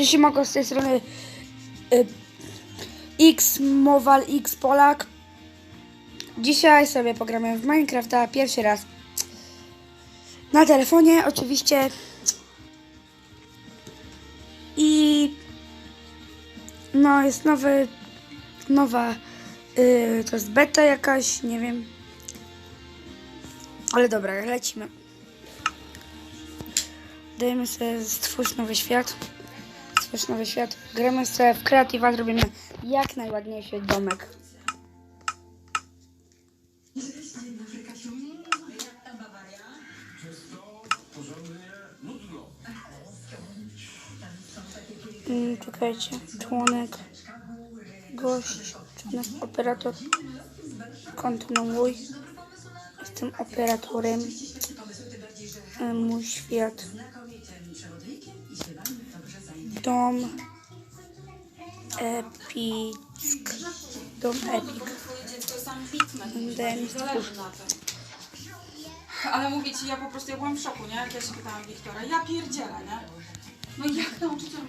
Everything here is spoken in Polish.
Cześć, Mako z tej strony y, X Mowal X Polak. Dzisiaj sobie pogramy w Minecrafta pierwszy raz. Na telefonie oczywiście. I no jest nowy nowa y, to jest beta jakaś, nie wiem. Ale dobra, lecimy. Dajemy sobie stwórz nowy świat. Stwórz nowy świat. Gramy sobie w kreatywa, zrobimy jak najładniejszy domek. Mm, Czekajcie, członek, gość, członek, operator, kontynuuj. Jestem operatorem. E, Mój świat. Dom epick. Dom epic. Ale mówię ci, ja po prostu ja byłam w szoku, nie? Jak ja się pytałam Wiktora, ja pierdzielę, nie? No jak nauczyciel